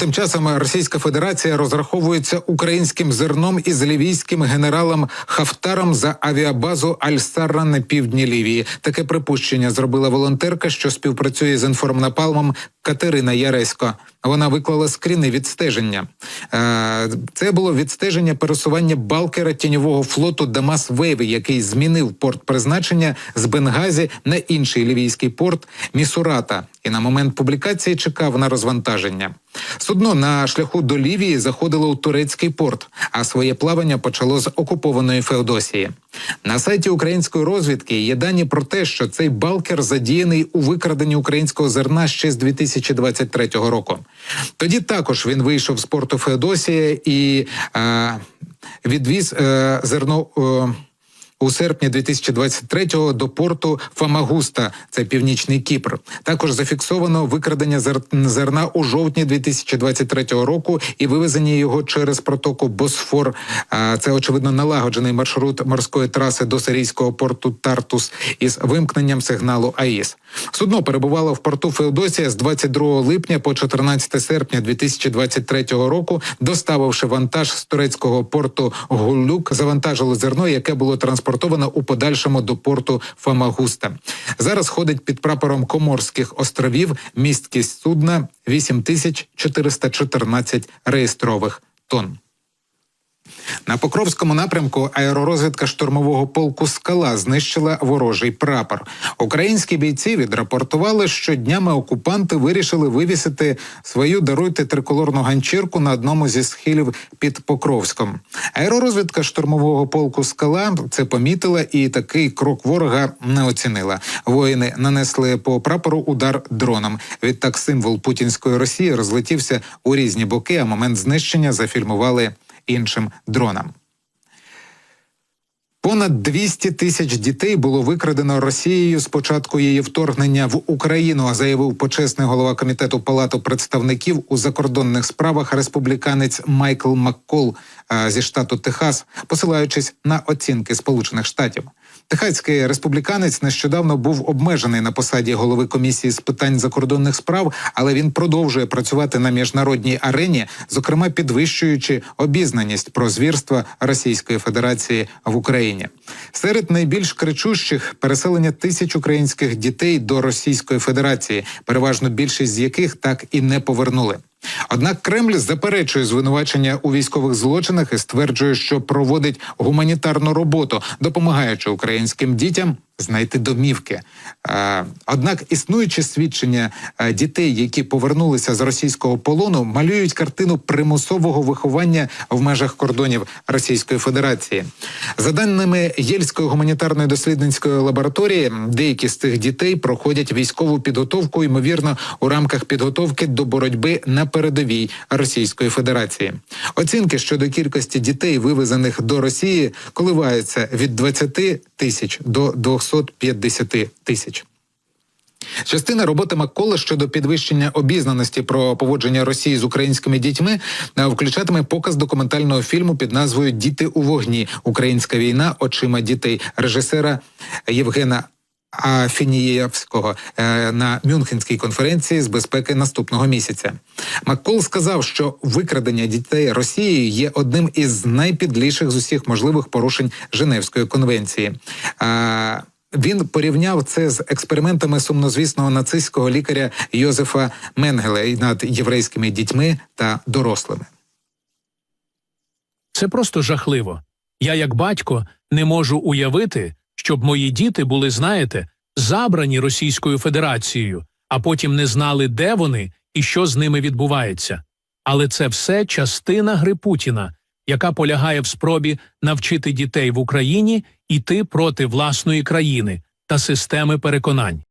Тим часом Російська Федерація розраховується українським зерном із лівійським генералом Хафтаром за авіабазу Аль-Сарра на півдні Лівії. Таке припущення зробила волонтерка, що співпрацює з інформнапалмом Катерина Яресько. Вона виклала скріни відстеження. Е, Це було відстеження пересування балкера тіньового флоту Дамас Вейви, який змінив порт призначення з Бенгазі на інший лівійський порт Місурата, і на момент публікації чекав на розвантаження. Судно на шляху до Лівії заходило у турецький порт, а своє плавання почало з окупованої Феодосії. На сайті української розвідки є дані про те, що цей балкер задіяний у викраденні українського зерна ще з 2023 року. Тоді також він вийшов з порту Феодосія і е, відвіз е, зерно. Е, у серпні 2023-го до порту Фамагуста, це північний Кіпр. Також зафіксовано викрадення зер- зерна у жовтні 2023 року і вивезення його через протоку Босфор. Це очевидно налагоджений маршрут морської траси до сирійського порту Тартус із вимкненням сигналу АІС. Судно перебувало в порту Феодосія з 22 липня по 14 серпня 2023 року, доставивши вантаж з турецького порту Гуллюк, завантажило зерно, яке було транспортовано у подальшому до порту Фамагуста. Зараз ходить під прапором Коморських островів. Місткість судна 8414 реєстрових тонн. На Покровському напрямку аеророзвідка штурмового полку Скала знищила ворожий прапор. Українські бійці відрапортували, що днями окупанти вирішили вивісити свою даруйте триколорну ганчірку на одному зі схилів під Покровськом. Аеророзвідка штурмового полку Скала це помітила і такий крок ворога не оцінила. Воїни нанесли по прапору удар дроном. Відтак символ путінської Росії розлетівся у різні боки. А момент знищення зафільмували іншим дронам. Понад 200 тисяч дітей було викрадено Росією з початку її вторгнення в Україну, заявив почесний голова комітету Палату представників у закордонних справах республіканець Майкл Маккол е, зі штату Техас, посилаючись на оцінки Сполучених Штатів. Техаський республіканець нещодавно був обмежений на посаді голови комісії з питань закордонних справ, але він продовжує працювати на міжнародній арені, зокрема підвищуючи обізнаність про звірства Російської Федерації в Україні. Серед найбільш кричущих переселення тисяч українських дітей до Російської Федерації, переважно більшість з яких так і не повернули. Однак Кремль заперечує звинувачення у військових злочинах і стверджує, що проводить гуманітарну роботу, допомагаючи українським дітям знайти домівки. Е, Однак існуючі свідчення е, дітей, які повернулися з російського полону, малюють картину примусового виховання в межах кордонів Російської Федерації. За даними Єльської гуманітарної дослідницької лабораторії, деякі з цих дітей проходять військову підготовку, ймовірно, у рамках підготовки до боротьби на передовій Російської Федерації. Оцінки щодо кількості дітей, вивезених до Росії, коливаються від 20 тисяч до 250 тисяч. Частина роботи Маккола щодо підвищення обізнаності про поводження Росії з українськими дітьми е, включатиме показ документального фільму під назвою Діти у вогні. Українська війна очима дітей режисера Євгена. Афінієвського е, на Мюнхенській конференції з безпеки наступного місяця Маккол сказав, що викрадення дітей Росією є одним із найпідліших з усіх можливих порушень Женевської конвенції. Він порівняв це з експериментами сумнозвісного нацистського лікаря Йозефа Менгеле над єврейськими дітьми та дорослими. Це просто жахливо. Я, як батько, не можу уявити, щоб мої діти були, знаєте, забрані Російською Федерацією, а потім не знали, де вони і що з ними відбувається. Але це все частина гри Путіна, яка полягає в спробі навчити дітей в Україні йти проти власної країни та системи переконань.